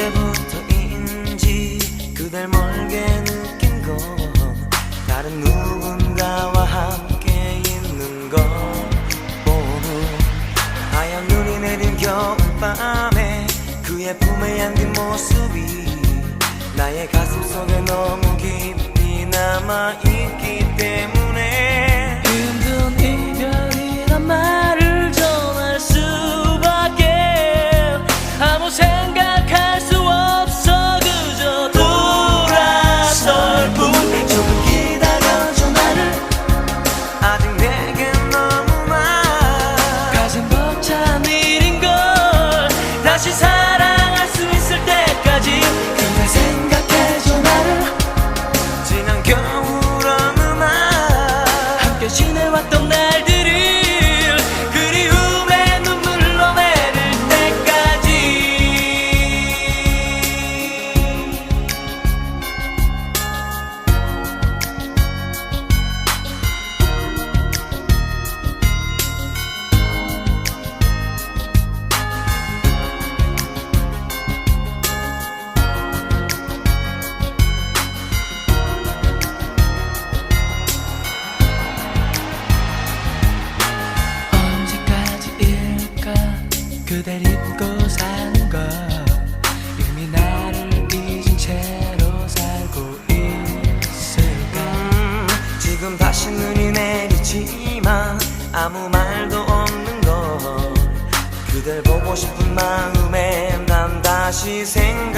언제부터인지 그댈 멀게 느낀 건 다른 누군가와 함께 있는 것보는 하얀 눈이 내린 겨울밤에 그의 품에 안긴 모습이 나의 가슴 속에 너무 깊이 남아있기 ตรงไหน 그댈 잊고 사는 것 이미 나를 잊은 채로 살고 있을까? 음, 지금 다시 눈이 내리지만 아무 말도 없는 걸 그댈 보고 싶은 마음에 난 다시 생각하지